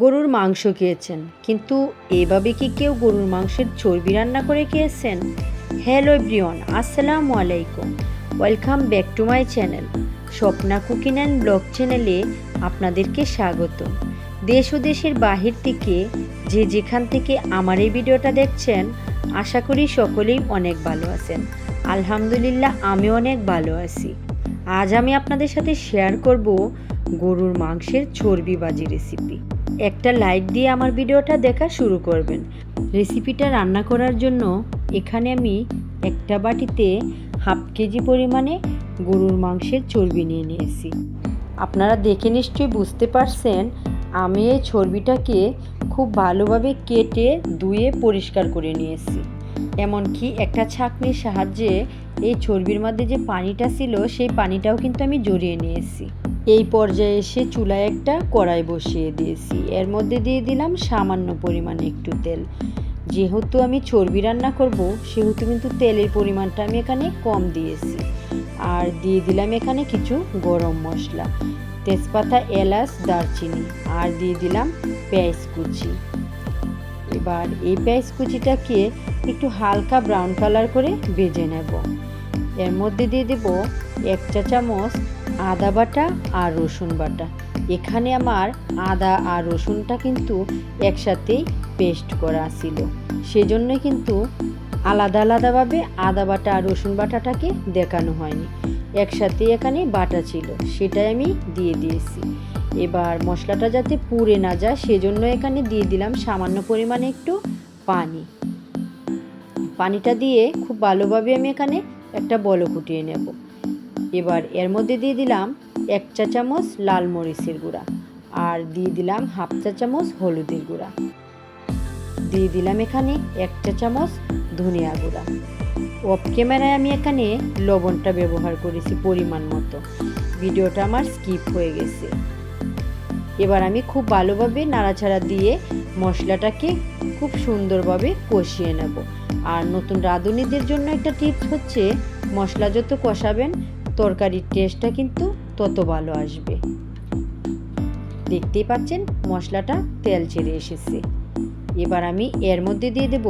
গরুর মাংস খেয়েছেন। কিন্তু এভাবে কি কেউ গরুর মাংসের চর্বি রান্না করে খেয়েছেন? হ্যালো ব্রিয়ন আসসালামু আলাইকুম। Welcome back to my channel. Swapna cooking and blog চ্যানেলে আপনাদেরকে স্বাগত। দেশ ও দেশের বাহির থেকে যে যেখান থেকে আমার এই ভিডিওটা দেখছেন, আশা করি সকলেই অনেক ভালো আছেন। আলহামদুলিল্লাহ, আমি অনেক ভালো আছি। আজ আমি আপনাদের সাথে শেয়ার করব গরুর মাংসের চর্বি বাজি রেসিপি একটা লাইক দিয়ে আমার ভিডিওটা দেখা শুরু করবেন। রেসিপিটা রান্না করার জন্য এখানে আমি একটা বাটিতে হাফ কেজি পরিমাণে গরুর মাংসের চর্বি নিয়ে নিয়েছি। আপনারা দেখে নিশ্চয়ই বুঝতে পারছেন, আমি এই চর্বিটাকে খুব ভালোভাবে কেটে ধুয়ে পরিষ্কার করে নিয়েছি। এমনকি একটা ছাঁকনির সাহায্যে এই চর্বির মধ্যে যে পানিটা ছিল, সেই পানিটাও কিন্তু আমি জড়িয়ে নিয়েছি। এই পর্যায়ে এসে চুলায় একটা কড়াই বসিয়ে দিয়েছি। এর মধ্যে দিয়ে দিলাম সামান্য পরিমাণে একটু তেল। যেহেতু আমি চর্বি রান্না করব, সেহেতু কিন্তু তেলের পরিমাণটা আমি এখানে কম দিয়েছি। আর দিয়ে দিলাম এখানে কিছু গরম মশলা, তেজপাতা, এলাচ, দারচিনি, আর দিয়ে দিলাম পেঁয়াজ কুচি। এবার এই পেঁয়াজ কুচিটাকে একটু হালকা ব্রাউন কালার করে ভেজে নেব। এর মধ্যে দিয়ে দেব এক চা চামচ আদা বাটা আর রসুন বাটা। এখানে আমার আদা আর রসুনটা কিন্তু একসাথেই পেস্ট করা ছিল। সেজন্যই কিন্তু আলাদা আলাদাভাবে আদা বাটা আর রসুন বাটাটাকে দেখানো হয়নি। একসাথে এখানে বাটা ছিল, সেটাই আমি দিয়ে দিয়েছি। এবার মশলাটা যাতে পুড়ে না যায়, সেজন্য এখানে দিয়ে দিলাম সামান্য পরিমাণে একটু পানি। পানিটা দিয়ে খুব ভালোভাবে আমি এখানে একটা বল ফুটিয়ে নেব। এবার এর মধ্যে দিয়ে দিলাম এক চা চামচ লাল মরিচের গুঁড়া আর দিয়ে দিলাম হাফ চা চামচ হলুদের গুঁড়া। দিয়ে দিলাম এখানে এক চা চামচ ধনিয়া গুঁড়া। অফ ক্যামেরায় আমি এখানে লবণটা ব্যবহার করেছি পরিমাণ মতো। ভিডিওটা আমার স্কিপ হয়ে গেছে। এবার আমি খুব ভালোভাবে নাড়াচাড়া দিয়ে মশলাটাকে খুব সুন্দরভাবে কষিয়ে নেব। আর নতুন রাঁধুনিদের জন্য একটা টিপস হচ্ছে, মশলা যত কষাবেন তরকারির টেস্টটা কিন্তু তত ভালো আসবে। দেখতেই পাচ্ছেন, মশলাটা তেল ছেড়ে এসেছে। এবার আমি এর মধ্যে দিয়ে দেব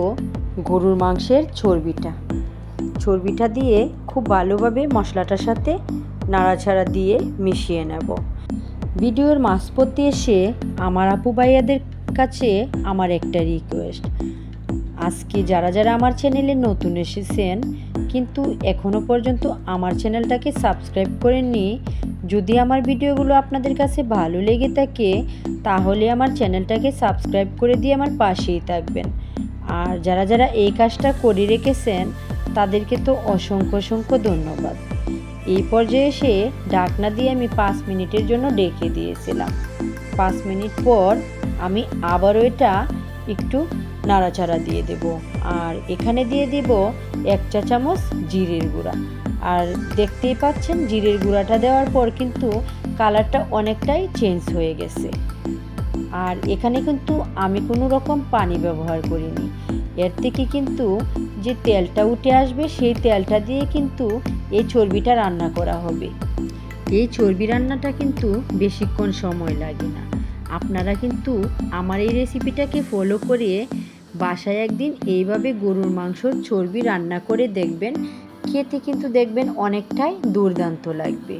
গরুর মাংসের চর্বিটা। চর্বিটা দিয়ে খুব ভালোভাবে মশলাটার সাথে নাড়াছাড়া দিয়ে মিশিয়ে নেব। ভিডিওর মাঝপথে এসে আমার আপু ভাইয়াদের কাছে আমার একটা রিকোয়েস্ট আজকে যারা যারা আমার চ্যানেলে নতুন এসেছেন, কিন্তু এখনও পর্যন্ত আমার চ্যানেলটাকে সাবস্ক্রাইব করেননি, যদি আমার ভিডিওগুলো আপনাদের কাছে ভালো লেগে থাকে, তাহলে আমার চ্যানেলটাকে সাবস্ক্রাইব করে দিয়ে আমার পাশেই থাকবেন। আর যারা যারা এই কাজটা করে রেখেছেন, তাদেরকে তো অসংখ্য অসংখ্য ধন্যবাদ। এই পর্যায়ে এসে ডাকনা দিয়ে আমি পাঁচ মিনিটের জন্য ডেকে দিয়েছিলাম। পাঁচ মিনিট পর আমি আবারও এটা একটু নাড়াচাড়া দিয়ে দেব। আর এখানে দিয়ে দেব এক চা চামচ জিরের গুঁড়া। আর দেখতেই পাচ্ছেন, জিরের গুঁড়াটা দেওয়ার পর কিন্তু কালারটা অনেকটাই চেঞ্জ হয়ে গেছে। আর এখানে কিন্তু আমি কোনো রকম পানি ব্যবহার করিনি। এর থেকে কিন্তু যে তেলটা উঠে আসবে, সেই তেলটা দিয়ে কিন্তু এই চর্বিটা রান্না করা হবে। এই চর্বি রান্নাটা কিন্তু বেশিক্ষণ সময় লাগে না। আপনারা কিন্তু আমার এই রেসিপিটাকে ফলো করে বাসায় একদিন এইভাবে গরুর মাংসর চর্বি রান্না করে দেখবেন। খেতে কিন্তু দেখবেন অনেকটাই দুর্দান্ত লাগবে।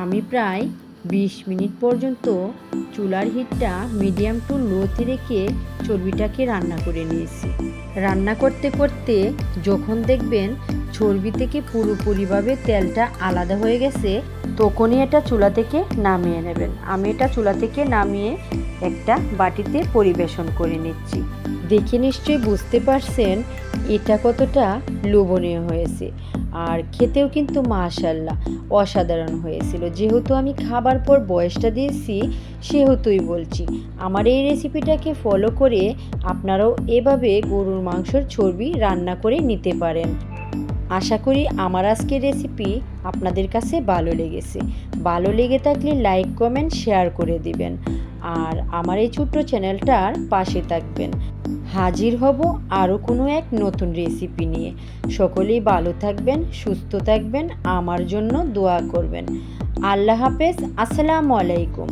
আমি প্রায় বিশ মিনিট পর্যন্ত চুলার হিটটা মিডিয়াম টু লোতে রেখে চর্বিটাকে রান্না করে নিয়েছি। রান্না করতে করতে যখন দেখবেন চর্বি থেকে পুরোপুরিভাবে তেলটা আলাদা হয়ে গেছে, তখনই এটা চুলা থেকে নামিয়ে নেবেন। আমি এটা চুলা থেকে নামিয়ে একটা বাটিতে পরিবেশন করে নিচ্ছি। দেখে নিশ্চয়ই বুঝতে পারছেন এটা কতটা লোভনীয় হয়েছে। আর খেতেও কিন্তু মাশাল্লাহ অসাধারণ হয়েছিল। যেহেতু আমি খাবার পর বয়সটা দিয়েছি, সেহেতুই বলছি। আমার এই রেসিপিটাকে ফলো করে আপনারাও এভাবে গরুর মাংসর চর্বি রান্না করে নিতে পারেন। আশা করি আমার আজকের রেসিপি আপনাদের কাছে ভালো লেগেছে। ভালো লেগে থাকলে লাইক কমেন্ট শেয়ার করে দিবেন। আর আমার এই ছোট্ট চ্যানেলটার পাশে থাকবেন। হাজির হব আরও কোনো এক নতুন রেসিপি নিয়ে। সকলেই ভালো থাকবেন, সুস্থ থাকবেন, আমার জন্য দোয়া করবেন। আল্লাহ হাফেজ, আসসালামু আলাইকুম।